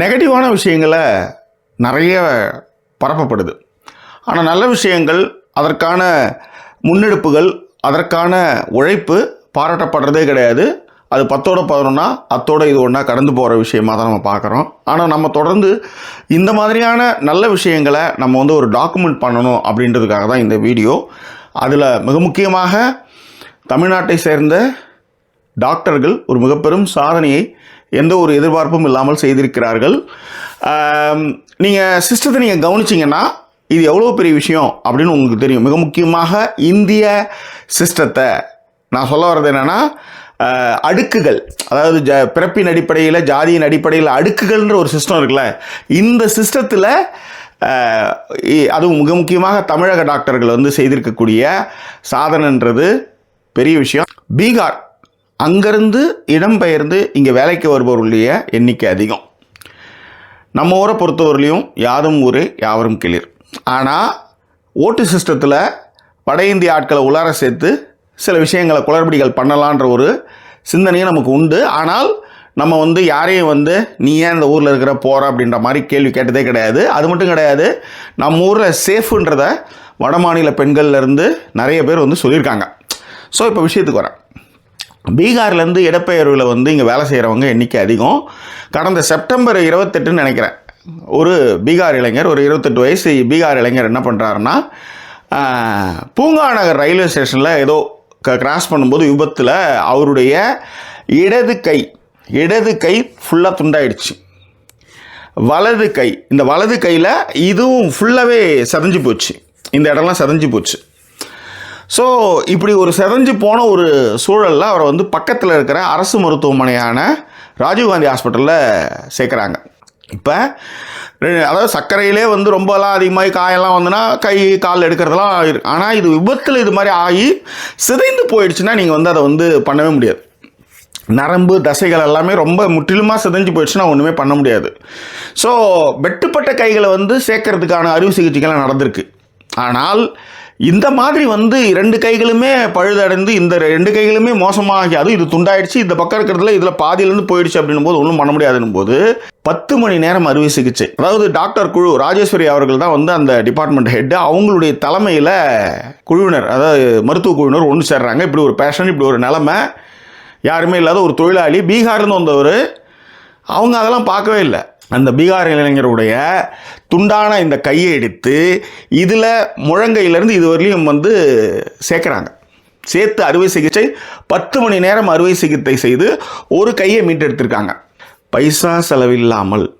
நெகட்டிவான விஷயங்களை நிறைய பரப்பப்படுது. ஆனால் நல்ல விஷயங்கள் அதற்கான முன்னெடுப்புகள் அதற்கான உழைப்பு பாராட்டப்படுறதே கிடையாது. அது பத்தோட பதினொன்னா அத்தோட இது ஒன்றா கடந்து போகிற விஷயமாக தான் நம்ம பார்க்குறோம். ஆனால் நம்ம தொடர்ந்து இந்த மாதிரியான நல்ல விஷயங்களை நம்ம வந்து ஒரு டாக்குமெண்ட் பண்ணணும் அப்படின்றதுக்காக தான் இந்த வீடியோ. அதில் மிக முக்கியமாக தமிழ்நாட்டை சேர்ந்த டாக்டர்கள் ஒரு மிகப்பெரும் சாதனையை எந்த ஒரு எதிர்பார்ப்பும் இல்லாமல் செய்திருக்கிறார்கள். நீங்கள் சிஸ்டத்தை நீங்கள் கவனிச்சிங்கன்னா இது எவ்வளோ பெரிய விஷயம் அப்படின்னு உங்களுக்கு தெரியும். மிக முக்கியமாக இந்திய சிஸ்டத்தை நான் சொல்ல வர்றது என்னென்னா அடுக்குகள். அதாவது ஜ பிறப்பின் அடிப்படையில் ஜாதியின் அடிப்படையில் அடுக்குகள்ன்ற ஒரு சிஸ்டம் இருக்குல்ல இந்த சிஸ்டத்தில் அதுவும் மிக முக்கியமாக தமிழக டாக்டர்கள் வந்து செய்திருக்கக்கூடிய சாதனைன்றது பெரிய விஷயம். பீகார். அங்கேருந்து இடம்பெயர்ந்து இங்கே வேலைக்கு வருபவர்களுடைய எண்ணிக்கை அதிகம். நம்ம ஊரை பொறுத்தவரையிலையும் யாரும் ஊரே யாவரும் கிளிர். ஆனால் ஓட்டு சிஸ்டத்தில் வட இந்திய ஆட்களை உலார சேர்த்து சில விஷயங்களை குளறுபடிகள் பண்ணலான்ற ஒரு சிந்தனையும் நமக்கு உண்டு. ஆனால் நம்ம வந்து யாரையும் வந்து நீ ஏன் இந்த ஊரில் இருக்கிற போகிற அப்படின்ற மாதிரி கேள்வி கேட்டதே கிடையாது. அது மட்டும் கிடையாது நம்ம ஊரில் சேஃபுன்றத வட மாநில பெண்கள்லேருந்து நிறைய பேர் வந்து சொல்லியிருக்காங்க. ஸோ இப்போ விஷயத்துக்கு வரேன். பீகார்லேருந்து இடப்பெயர்வில் வந்து இங்கே வேலை செய்கிறவங்க எண்ணிக்கை அதிகம். கடந்த செப்டம்பர் இருபத்தெட்டுன்னு நினைக்கிறேன். ஒரு பீகார் இளைஞர் ஒரு இருபத்தெட்டு வயசு பீகார் இளைஞர் என்ன பண்ணுறாருன்னா பூங்கா நகர் ரயில்வே ஸ்டேஷனில் ஏதோ க கிராஸ் பண்ணும்போது விபத்தில் அவருடைய இடது கை இடது கை ஃபுல்லாக துண்டாயிடுச்சு. வலது கை இந்த வலது கையில் இதுவும் ஃபுல்லாகவே சதஞ்சு போச்சு. இந்த இடம்லாம் சதஞ்சு போச்சு. ஸோ இப்படி ஒரு செதஞ்சு போன ஒரு சூழலில் அவரை வந்து பக்கத்தில் இருக்கிற அரசு மருத்துவமனையான ராஜீவ்காந்தி ஹாஸ்பிட்டலில் சேர்க்குறாங்க. இப்போ அதாவது சர்க்கரையிலே வந்து ரொம்பலாம் அதிகமாகி காயெல்லாம் வந்துன்னா கை கால் எடுக்கிறதெல்லாம் ஆனால் இது விபத்தில் இது மாதிரி ஆகி சிதைந்து போயிடுச்சுன்னா நீங்கள் வந்து அதை வந்து பண்ணவே முடியாது. நரம்பு தசைகள் எல்லாமே ரொம்ப முற்றிலுமாக சிதைஞ்சு போயிடுச்சுன்னா ஒன்றுமே பண்ண முடியாது. ஸோ வெட்டுப்பட்ட கைகளை வந்து சேர்க்கறதுக்கான அறுவை சிகிச்சைகள்லாம் நடந்திருக்கு. ஆனால் இந்த மாதிரி வந்து ரெண்டு கைகளுமே பழுதடைந்து இந்த ரெண்டு கைகளுமே மோசமாகி அதுவும் இது துண்டாயிடுச்சு. இந்த பக்கம் இருக்கிறதுல இதில் பாதியிலேருந்து போயிடுச்சு அப்படின்னும் போது ஒன்றும் பண்ண முடியாதுன்னும் போது பத்து மணி நேரம் அறுவை சிகிச்சை. அதாவது டாக்டர் குழு ராஜேஸ்வரி அவர்கள் தான் வந்து அந்த டிபார்ட்மெண்ட் ஹெட்டு அவங்களுடைய தலைமையில் குழுவினர் அதாவது மருத்துவ குழுவினர் ஒன்று சேர்றாங்க. இப்படி ஒரு பேஷன் இப்படி ஒரு நிலமை யாருமே இல்லாத ஒரு தொழிலாளி பீகார்னு வந்தவர். அவங்க அதெல்லாம் பார்க்கவே இல்லை. அந்த பீகார் இளைஞருடைய துண்டான இந்த கையை எடுத்து இதில் முழங்கையிலேருந்து இது வந்து சேர்க்குறாங்க. சேர்த்து அறுவை சிகிச்சை பத்து மணி நேரம் அறுவை சிகிச்சை செய்து ஒரு கையை மீட்டெடுத்திருக்காங்க. பைசா செலவில்லாமல்